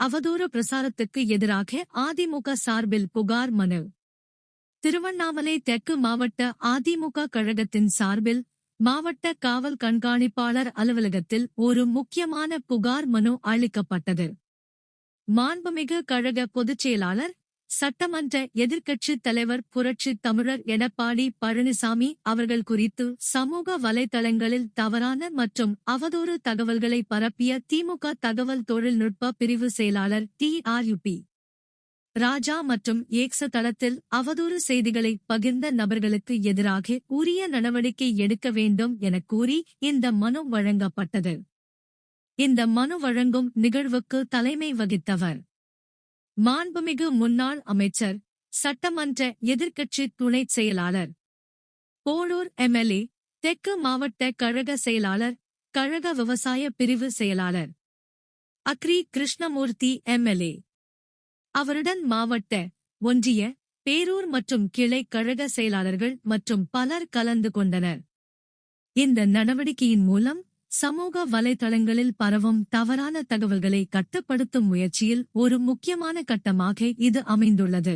அவதூறு பிரசாரத்துக்கு எதிராக அதிமுக சார்பில் புகார் மனு. திருவண்ணாமலை தெற்கு மாவட்ட அதிமுக கழகத்தின் சார்பில் மாவட்ட காவல் கண்காணிப்பாளர் அலுவலகத்தில் ஒரு முக்கியமான புகார் மனு அளிக்கப்பட்டது. மாண்புமிகு கழக பொதுச் செயலாளர் சட்டமன்ற எதிர்க்கட்சித் தலைவர் புரட்சி தமிழர் எடப்பாடி பழனிசாமி அவர்கள் குறித்து சமூக வலைதளங்களில் தவறான மற்றும் அவதூறு தகவல்களை பரப்பிய திமுக தகவல் தொழில்நுட்ப பிரிவு செயலாளர் டி ஆர் யுபி ராஜா மற்றும் ஏக்ஸ தளத்தில் அவதூறு செய்திகளை பகிர்ந்த நபர்களுக்கு எதிராக உரிய நடவடிக்கை எடுக்க வேண்டும் என கூறி இந்த மனு வழங்கப்பட்டது. இந்த மனு வழங்கும் நிகழ்வுக்கு தலைமை வகித்தவர் மாண்புமிகு முன்னாள் அமைச்சர் சட்டமன்ற எதிர்க்கட்சி துணைச் செயலாளர். போளூர் எம்எல்ஏ தெற்கு மாவட்ட கழக செயலாளர் கழக விவசாய பிரிவு செயலாளர். Agri Krishnamurthy MLA. அவருடன் மாவட்ட ஒன்றிய பேரூர் மற்றும் கிளை கழக செயலாளர்கள் மற்றும் பலர் கலந்து கொண்டனர். இந்த நடவடிக்கையின் மூலம் சமூக வலைதளங்களில் பரவும் தவறான தகவல்களை கட்டுப்படுத்தும் முயற்சியில் ஒரு முக்கியமான கட்டமாக இது அமைந்துள்ளது.